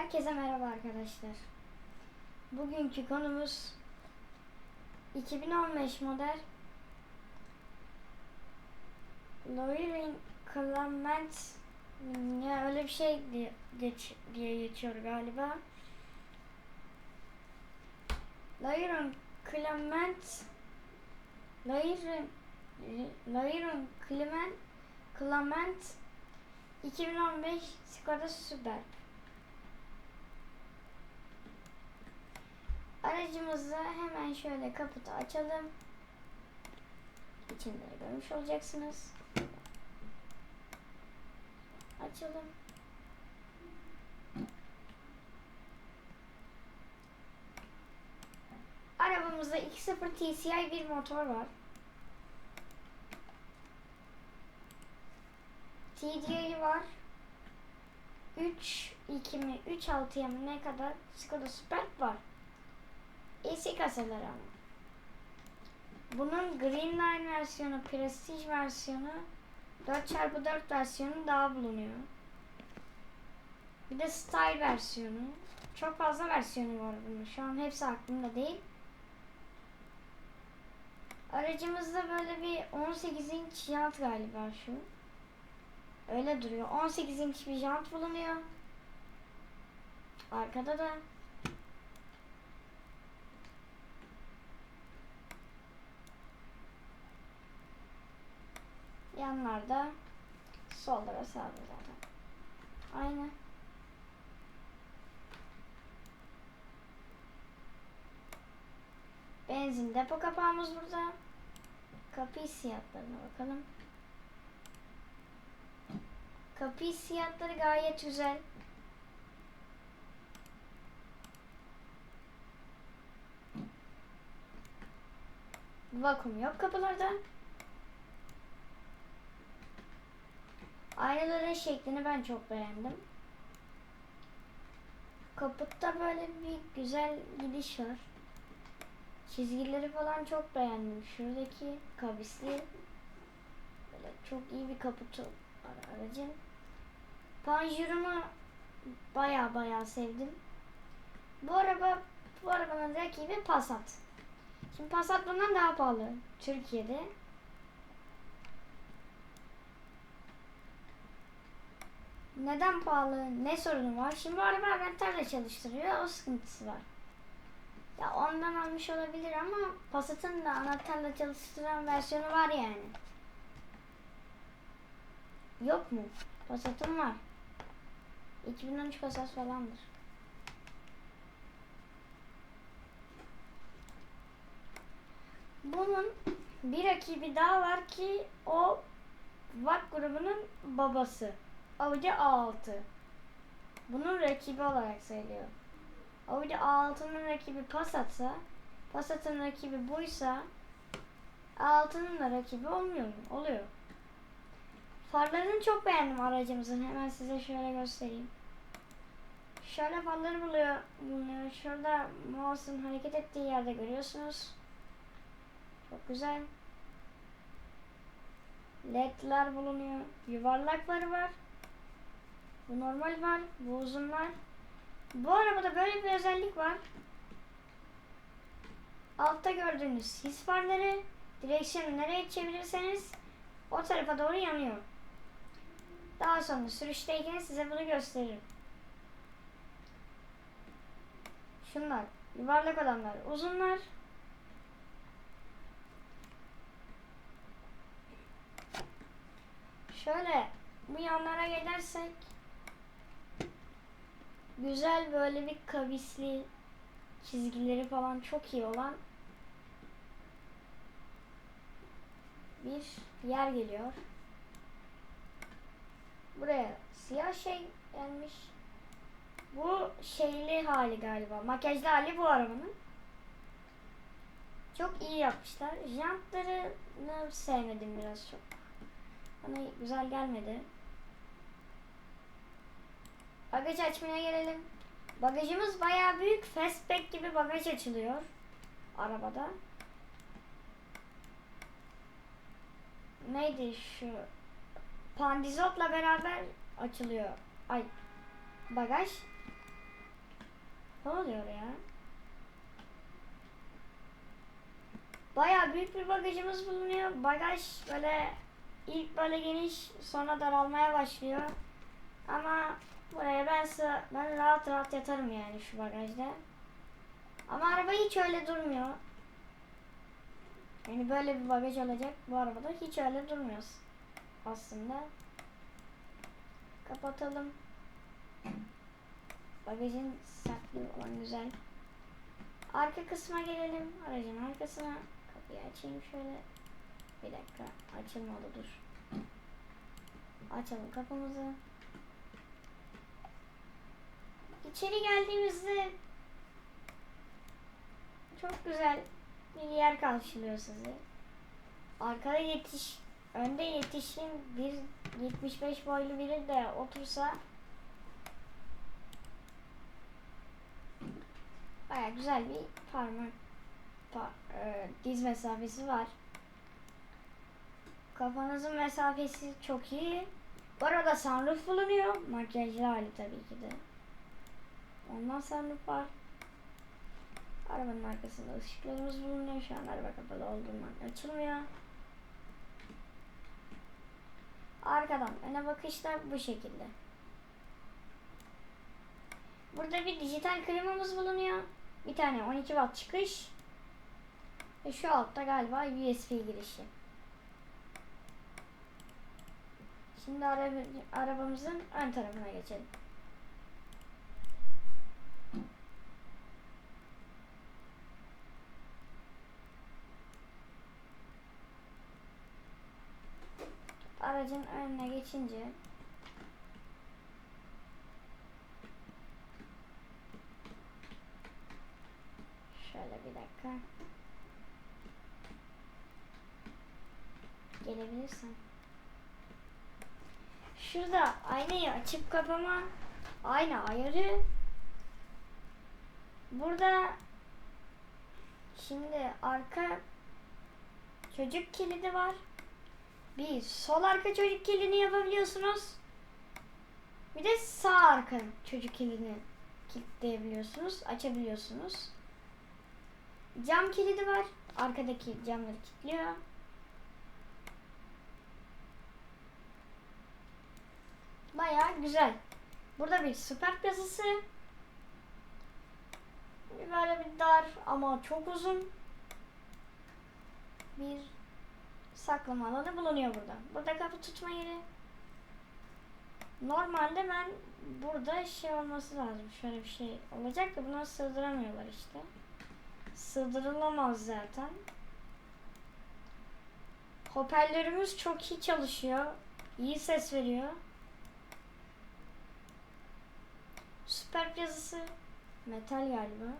Herkese merhaba arkadaşlar. Bugünkü konumuz 2015 model Loiring Clement ya öyle bir şey diye, geç, diye geçiyor galiba. Loiring Clement Loiring Loiring Clement Clement 2015 Skoda Superb Aracımızı hemen şöyle kaputu açalım. İçinde görmüş olacaksınız. Açalım. Arabamızda 2.0 TCI bir motor var. TDI var. 3 2 mi 3 6'ya mı ne kadar Skoda Superb var. AC kasaları ama. Bunun Green Line versiyonu, Prestige versiyonu, 4x4 versiyonu daha bulunuyor. Bir de Style versiyonu. Çok fazla versiyonu var bunun. Şu an hepsi aklımda değil. Aracımızda böyle bir 18 inç jant galiba şu. Öyle duruyor. 18 inç bir jant bulunuyor. Arkada da Yanlarda solda ve sağda zaten. Aynı. Benzin depo kapağımız burada. Kapı hissiyatlarına bakalım. Kapı hissiyatları gayet güzel. Vakum yok kapılarda. Aynaların şeklini ben çok beğendim. Kaputta böyle bir güzel gidiş var. Çizgileri falan çok beğendim. Şuradaki kavisli böyle çok iyi bir kaputu aracın. Panjurunu baya baya sevdim. Bu araba bu arabanın rakibi Passat. Şimdi Passat bundan daha pahalı Türkiye'de. Neden pahalı? Ne sorunu var? Şimdi araba anahtarla çalıştırıyor. O sıkıntısı var. Ya ondan almış olabilir ama Passat'ın da anahtarla çalıştıran versiyonu var yani. Yok mu? Passat'ın var. 2013 Passat falandır. Bunun bir rakibi daha var ki o VAK grubunun babası. Audi A6. Bunun rakibi olarak sayılıyor. Audi A6'nın rakibi Passat'sa, Passat'ın rakibi buysa A6'nın da rakibi olmuyor mu? Oluyor. Farlarını çok beğendim aracımızın. Hemen size şöyle göstereyim. Şöyle farları buluyor, bulunuyor. Şurada mouse'un hareket ettiği yerde görüyorsunuz. Çok güzel. LED'ler bulunuyor. Yuvarlakları var. Bu normal var. Bu uzun var. Bu arabada böyle bir özellik var. Altta gördüğünüz his farları direksiyonu nereye çevirirseniz o tarafa doğru yanıyor. Daha sonra sürüşteyken size bunu gösteririm. Şunlar yuvarlak olanlar uzunlar. Şöyle bu yanlara gelirsek güzel böyle bir kavisli çizgileri falan çok iyi olan bir yer geliyor. Buraya siyah şey gelmiş. Bu şeyli hali galiba. Makyajlı hali bu arabanın. Çok iyi yapmışlar. Jantlarını sevmedim biraz çok. Bana güzel gelmedi. Bagaj açmaya gelelim. Bagajımız bayağı büyük. Fastback gibi bagaj açılıyor. Arabada. Neydi şu? Pandizotla beraber açılıyor. Ay bagaj. Ne oluyor ya? Bayağı büyük bir bagajımız bulunuyor. Bagaj böyle ilk böyle geniş sonra daralmaya başlıyor. Ama buraya ben sığ, ben rahat rahat yatarım yani şu bagajda. Ama araba hiç öyle durmuyor. Yani böyle bir bagaj olacak bu arabada hiç öyle durmuyor aslında. Kapatalım. Bagajın sertliği olan güzel. Arka kısma gelelim. Aracın arkasına. Kapıyı açayım şöyle. Bir dakika. Açılmadı dur. Açalım kapımızı. İçeri geldiğimizde çok güzel bir yer karşılıyor sizi. Arkada yetiş, önde yetişkin bir 75 boylu biri de otursa baya güzel bir parmak pa- e, diz mesafesi var. Kafanızın mesafesi çok iyi. Bu arada sunroof bulunuyor. Makyajlı hali tabii ki de. Ondan sunroof var. Arabanın arkasında ışıklarımız bulunuyor. Şu an araba kapalı olduğundan açılmıyor. Arkadan öne bakış da bu şekilde. Burada bir dijital klimamız bulunuyor. Bir tane 12 watt çıkış. Ve şu altta galiba USB girişi. Şimdi araba, arabamızın ön tarafına geçelim. Aracın önüne geçince Şöyle bir dakika. Gelebilirsin. Şurada aynayı açıp kapama ayna ayarı. Burada şimdi arka çocuk kilidi var. Bir sol arka çocuk kilidini yapabiliyorsunuz. Bir de sağ arka çocuk kilidini kilitleyebiliyorsunuz, açabiliyorsunuz. Cam kilidi var. Arkadaki camları kilitliyor. Bayağı güzel. Burada bir süper kasası. Böyle bir dar ama çok uzun bir saklama alanı bulunuyor burada. Burada kapı tutma yeri. Normalde ben burada şey olması lazım. Şöyle bir şey olacak da buna sığdıramıyorlar işte. Sığdırılamaz zaten. Hoparlörümüz çok iyi çalışıyor. İyi ses veriyor. Süper yazısı. Metal galiba.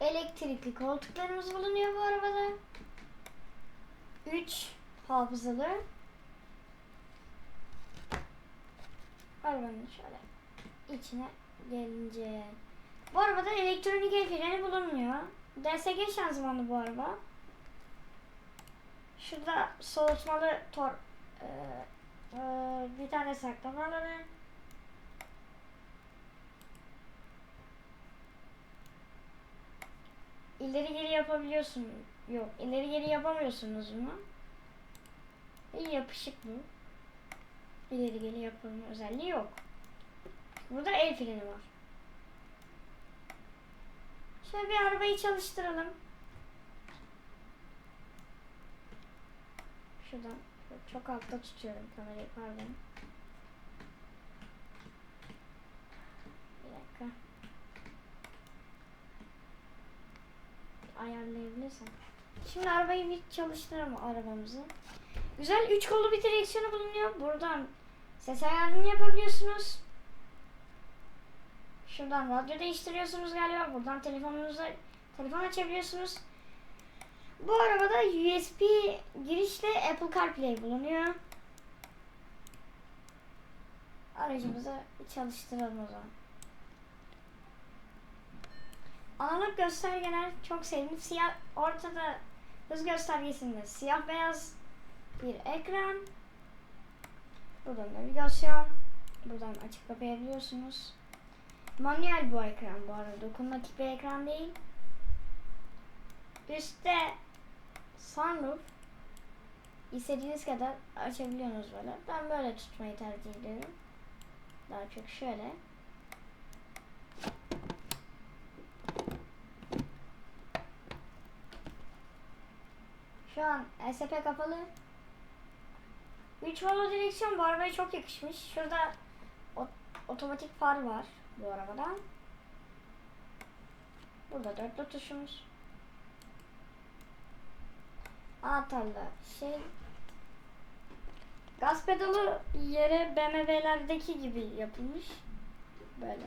Elektrikli koltuklarımız bulunuyor bu arabada. 3 hafızalı. Arabanın şöyle içine gelince. Bu arabada elektronik el freni bulunmuyor. DSG şanzımanlı bu araba. Şurada soğutmalı tor e, e, bir tane saklama alanı. İleri geri yapabiliyorsun. Yok, ileri geri yapamıyorsunuz mu? İyi yapışık bu. İleri geri yapılma özelliği yok. Burada el freni var. Şöyle bir arabayı çalıştıralım. Şuradan çok altta tutuyorum kamerayı pardon. Bir dakika. Ayarlayabilirsem. Şimdi arabayı bir çalıştıralım arabamızı. Güzel 3 kollu bir direksiyonu bulunuyor. Buradan ses ayarını yapabiliyorsunuz. Şuradan radyo değiştiriyorsunuz galiba. Buradan telefonunuza telefon açabiliyorsunuz. Bu arabada USB girişle Apple CarPlay bulunuyor. Aracımızı çalıştıralım o zaman. Analog göstergeler çok sevdim. Siyah ortada hız göstergesinde siyah beyaz bir ekran. Buradan navigasyon. Buradan açıp kapayabiliyorsunuz. Manuel bu ekran bu arada. Dokunmatik bir ekran değil. Üstte sunroof. İstediğiniz kadar açabiliyorsunuz böyle. Ben böyle tutmayı tercih ediyorum. Daha çok şöyle. Şu an SP kapalı. 3 holo direksiyon bu arabaya çok yakışmış. Şurada o- otomatik far var bu arabada. Burada dörtlü tuşumuz. Anahtarla şey gaz pedalı yere BMW'lerdeki gibi yapılmış. Böyle.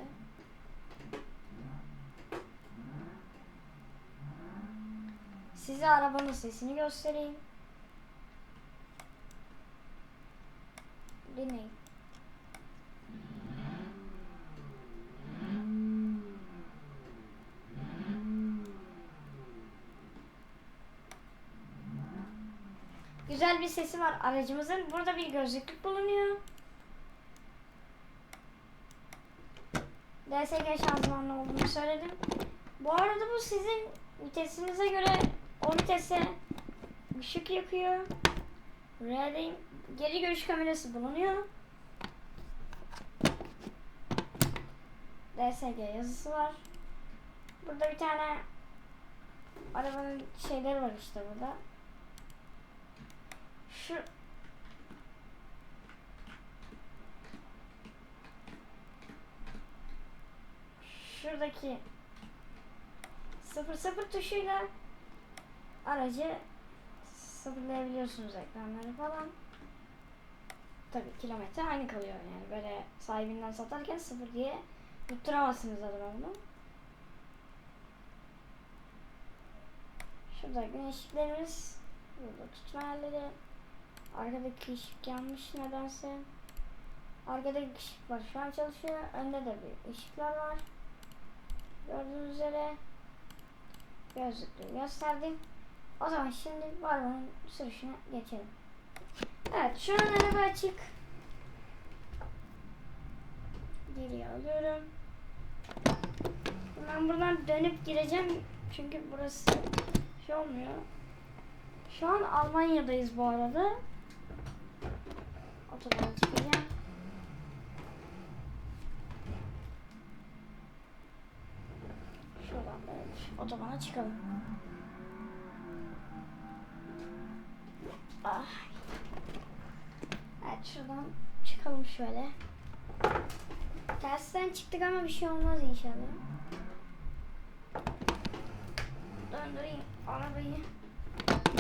Size arabanın sesini göstereyim. Dinleyin. Güzel bir sesi var aracımızın. Burada bir gözlüklük bulunuyor. DSG şanzımanlı olduğunu söyledim. Bu arada bu sizin vitesinize göre o vitese ışık yakıyor. R'deyim. Geri görüş kamerası bulunuyor. DSG yazısı var. Burada bir tane arabanın şeyleri var işte burada. Şu şuradaki 00 tuşuyla aracı sıfırlayabiliyorsunuz ekranları falan. Tabii kilometre aynı kalıyor yani böyle sahibinden satarken sıfır diye tutturamazsınız adama bunu. Şurada güneşliklerimiz, burada tutma yerleri, arkadaki ışık yanmış nedense. Arkadaki ışık var şu an çalışıyor, önde de bir ışıklar var. Gördüğünüz üzere gözlüklüğü gösterdim. O zaman şimdi bu arabanın sürüşüne geçelim. Evet şu an araba açık. Geriye alıyorum. Ben buradan dönüp gireceğim. Çünkü burası şey olmuyor. Şu an Almanya'dayız bu arada. Otobana çıkacağım. Şuradan böyle otobana çıkalım. Ah. Evet şuradan çıkalım şöyle. Tersten çıktık ama bir şey olmaz inşallah. Döndüreyim arabayı.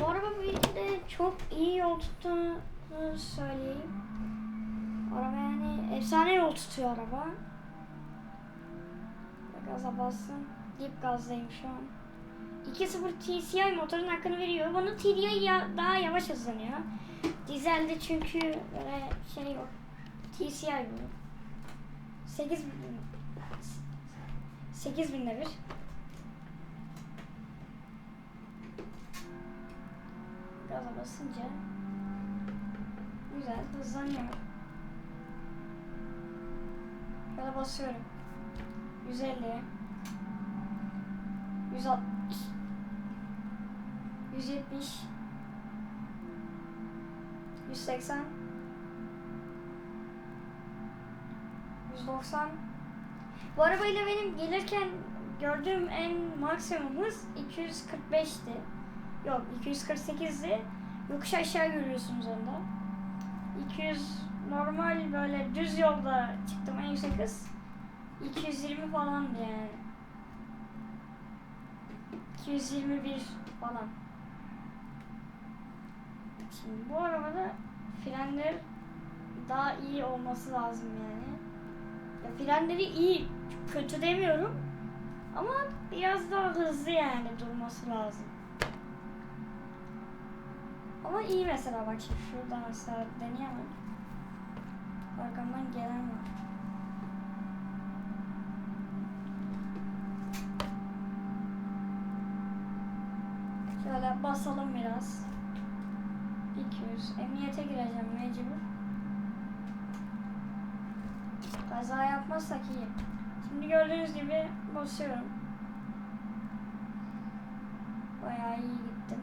Bu araba bir de çok iyi yol tuttuğunu söyleyeyim. Araba yani efsane yol tutuyor araba. Gaza bastım. Dip gazdayım şu an. 2.0 TCI motorun hakkını veriyor. Bunun TDI ya, daha yavaş hızlanıyor. Dizelde çünkü böyle şey yok. TCI bu. 8 8 binde bir. Gaza basınca güzel hızlanıyor. Böyle basıyorum. 150 160 170 180 190 Bu arabayla benim gelirken gördüğüm en maksimum hız 245'ti. Yok 248'di. Yokuş aşağı görüyorsunuz onda. 200 normal böyle düz yolda çıktım en yüksek hız. 220 falandı yani. 221 falan. Şimdi bu arabada frenler daha iyi olması lazım yani. Ya frenleri iyi, kötü demiyorum. Ama biraz daha hızlı yani durması lazım. Ama iyi mesela bak şimdi şuradan mesela deneyemem. Arkamdan gelen var. Şöyle basalım biraz. 200. Emniyete gireceğim mecbur. Kaza yapmazsak iyi. Şimdi gördüğünüz gibi basıyorum. Bayağı iyi gittim.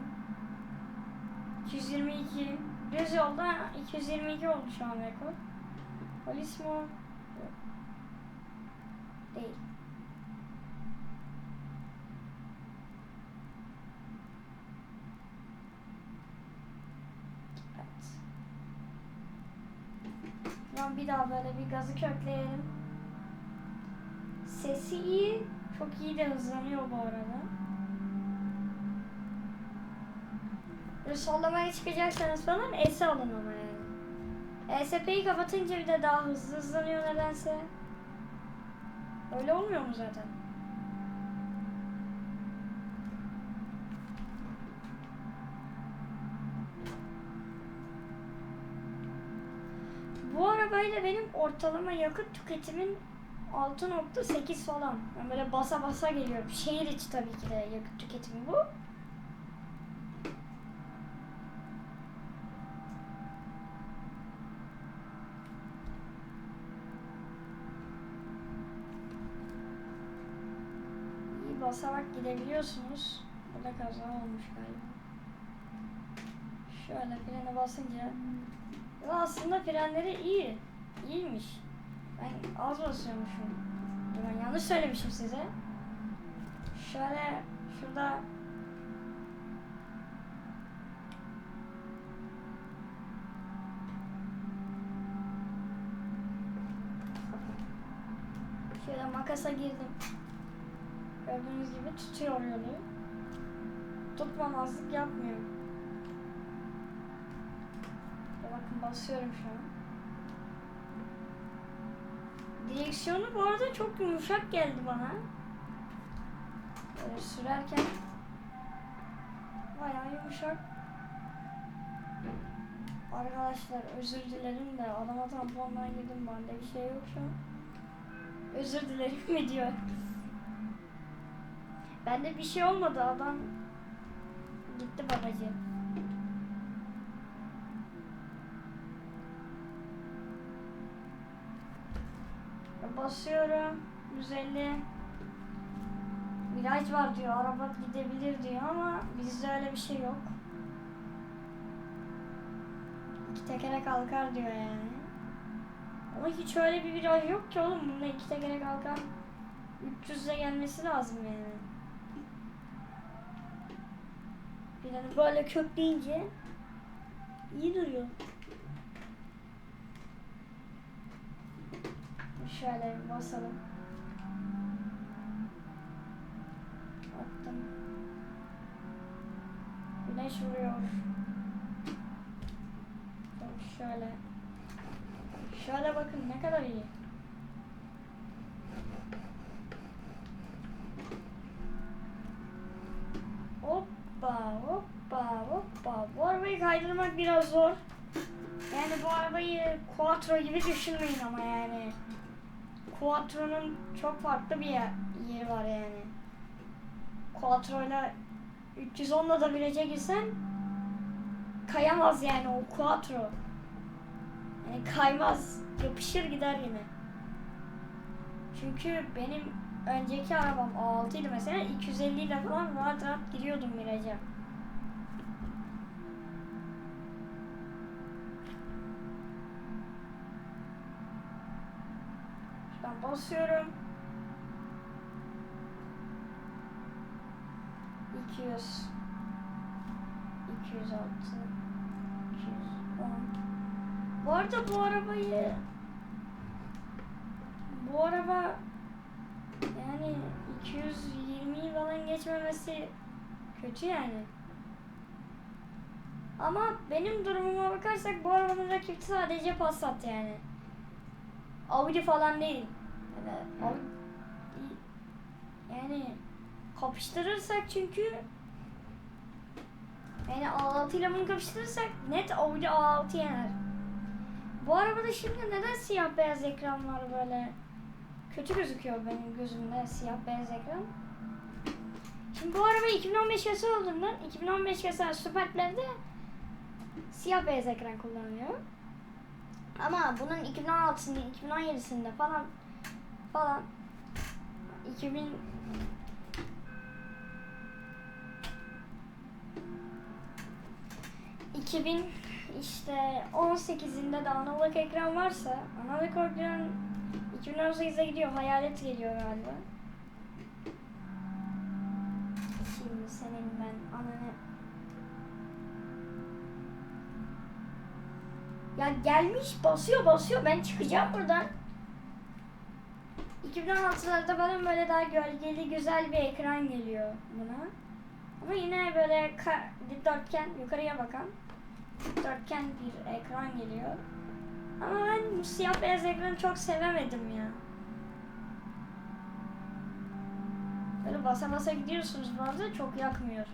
222 düz yolda 222 oldu şu an rekor. Polis mi o? Değil. Evet. Tamam bir daha böyle bir gazı kökleyelim. Sesi iyi. Çok iyi de hızlanıyor bu arada. Böyle sollamaya çıkacaksanız falan S alın ama yani. ESP'yi kapatınca bir de daha hızlı hızlanıyor nedense. Öyle olmuyor mu zaten? Arabayla benim ortalama yakıt tüketimin 6.8 falan. Yani böyle basa basa geliyorum. Şehir içi tabii ki de yakıt tüketimi bu. İyi basarak gidebiliyorsunuz. Burada kaza olmuş galiba. Şöyle frene basınca aslında frenleri iyi. İyiymiş. Ben az basıyormuşum. Ben yanlış söylemişim size. Şöyle şurada Şöyle makasa girdim. Gördüğünüz gibi tutuyor yolu. Tutmamazlık yapmıyor. Ya bakın basıyorum şu an. Direksiyonu bu arada çok yumuşak geldi bana. Böyle sürerken bayağı yumuşak. Arkadaşlar özür dilerim de adama tampondan girdim bende bir şey yok şu an. Özür dilerim mi diyor. Bende bir şey olmadı adam gitti babacığım. Basıyorum. 150. Viraj var diyor. Araba gidebilir diyor ama bizde öyle bir şey yok. İki tekere kalkar diyor yani. Ama hiç öyle bir viraj yok ki oğlum. Bunda iki tekere kalkan 300'e gelmesi lazım yani. De böyle kökleyince iyi duruyor. Şöyle bir basalım. Attım. Güneş vuruyor. Bak Şöyle. Şöyle bakın ne kadar iyi. Hoppa hoppa hoppa. Bu arabayı kaydırmak biraz zor. Yani bu arabayı Quattro gibi düşünmeyin ama yani. Quattro'nun çok farklı bir yer, yeri var yani. Quattro'yla 310'la da viraj'a girsen kayamaz yani o Quattro. Yani kaymaz, yapışır gider yine. Çünkü benim önceki arabam A6 idi mesela 250 ile falan rahat rahat giriyordum viraja. Basıyorum. 200 206 210 Bu arada bu arabayı bu araba yani 220'yi falan geçmemesi kötü yani. Ama benim durumuma bakarsak bu arabanın rakibi sadece Passat yani. Audi falan değil. Yani, Audi, yani kapıştırırsak çünkü yani A6 ile bunu kapıştırırsak net Audi A6 yener. Bu arabada şimdi neden siyah beyaz ekran var böyle? Kötü gözüküyor benim gözümde siyah beyaz ekran. Şimdi bu araba 2015 kasa olduğundan 2015 kasa Superb'lerde siyah beyaz ekran kullanıyor. Ama bunun 2016'sında, 2017'sinde falan falan 2000 2000 işte 18'inde de analog ekran varsa analog ekran 2018'de gidiyor hayalet geliyor galiba. Şimdi senin ben ananı Ya gelmiş basıyor basıyor ben çıkacağım buradan. 2016'larda bana böyle daha gölgeli güzel bir ekran geliyor buna. Ama yine böyle dikdörtgen yukarıya bakan dikdörtgen bir ekran geliyor. Ama ben siyah beyaz ekranı çok sevemedim ya. Böyle basa basa gidiyorsunuz bu çok yakmıyor.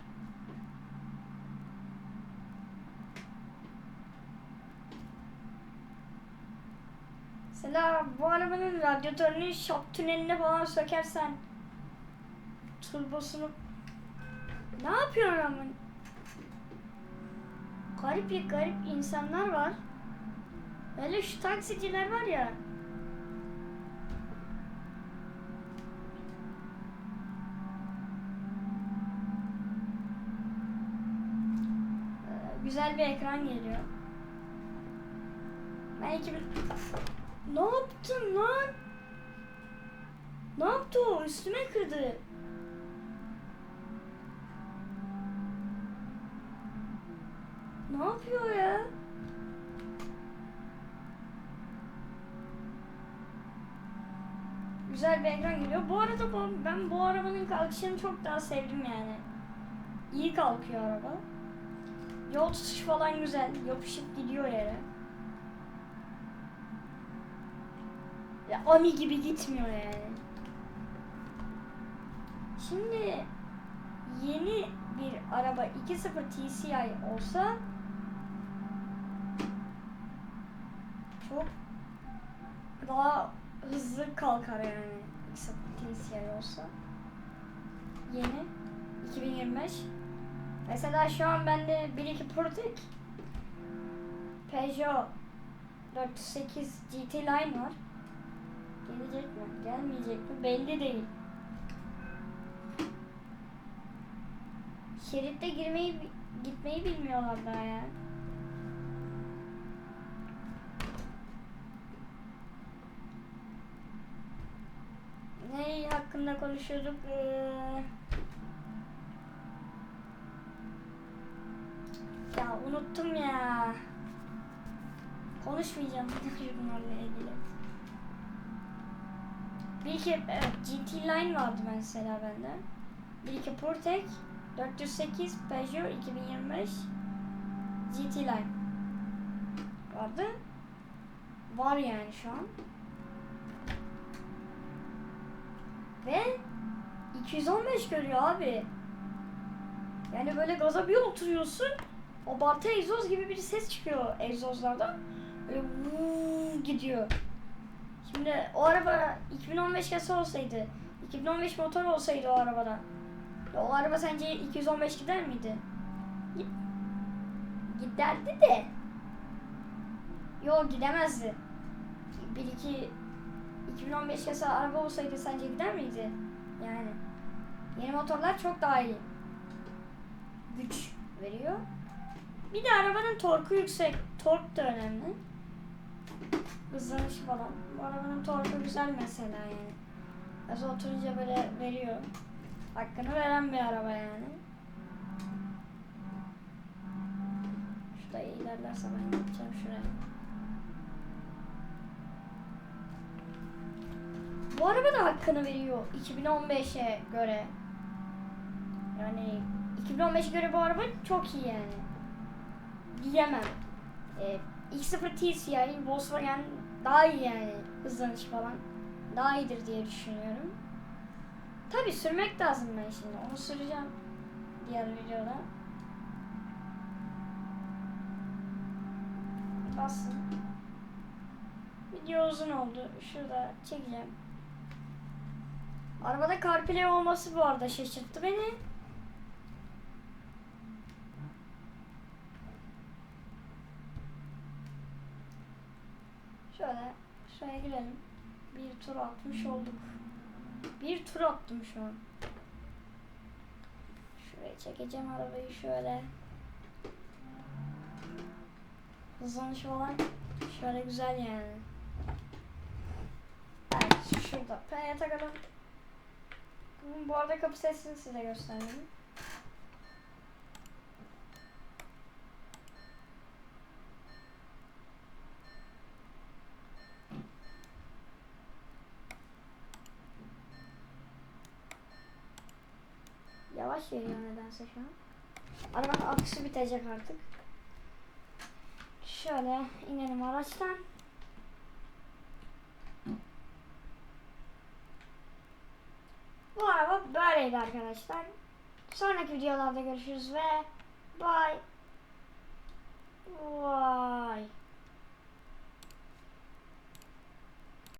Mesela bu arabanın radyatörünü şok tüneline falan sökersen turbosunu ne yapıyorsun ama? Garip bir garip insanlar var. Böyle şu taksiciler var ya. Ee, Güzel bir ekran geliyor. Ben 2000... Ne yaptın lan? Ne yaptı o? Üstüme kırdı. Ne yapıyor ya? Güzel bir ekran geliyor. Bu arada ben bu arabanın kalkışını çok daha sevdim yani. İyi kalkıyor araba. Yol tutuş falan güzel. Yapışıp gidiyor yere. Ya Ami gibi gitmiyor yani. Şimdi yeni bir araba 2.0 TCI olsa çok daha hızlı kalkar yani 2.0 TCI olsa. Yeni 2025. Mesela şu an bende 1.2 Protec Peugeot 408 GT Line var. Gelecek mi? Gelmeyecek mi? Belli değil. Şeritte girmeyi gitmeyi bilmiyorlar daha ya. Ne hakkında konuşuyorduk? Ee... Ya unuttum ya. Konuşmayacağım bunlarla ilgili. Bir iki evet, GT Line vardı mesela bende. Bir iki Portek 408 Peugeot 2025 GT Line vardı. Var yani şu an. Ve 215 görüyor abi. Yani böyle gaza bir oturuyorsun. O Barta egzoz gibi bir ses çıkıyor egzozlardan. Böyle gidiyor. Şimdi o araba 2015 kasa olsaydı, 2015 motor olsaydı o arabada. O araba sence 215 gider miydi? Giderdi de. Yok gidemezdi. 1 2 2015 kasa araba olsaydı sence gider miydi? Yani yeni motorlar çok daha iyi. Güç veriyor. Bir de arabanın torku yüksek. Tork da önemli. Hızlanış falan. Bu arabanın torku güzel mesela yani. Az oturunca böyle veriyor. Hakkını veren bir araba yani. Şurada ilerlerse ben gideceğim şuraya. Bu araba da hakkını veriyor 2015'e göre. Yani 2015'e göre bu araba çok iyi yani. Diyemem. Ee, X0 TCI Volkswagen daha iyi yani hızlanış falan. Daha iyidir diye düşünüyorum. Tabi sürmek lazım ben şimdi. Onu süreceğim diğer videoda. Bassın. Video uzun oldu. Şurada çekeceğim. Arabada CarPlay olması bu arada şaşırttı beni. Şöyle şuraya girelim. Bir tur atmış olduk. Bir tur attım şu an. Şuraya çekeceğim arabayı şöyle. Hızlanış falan şöyle güzel yani. Evet şurada P'ye takalım. Bu arada kapı sesini size göstereyim. Yavaş geliyor nedense şu an. Arabanın aküsü bitecek artık. Şöyle inelim araçtan. Bu araba böyleydi arkadaşlar. Sonraki videolarda görüşürüz ve bye. Vay.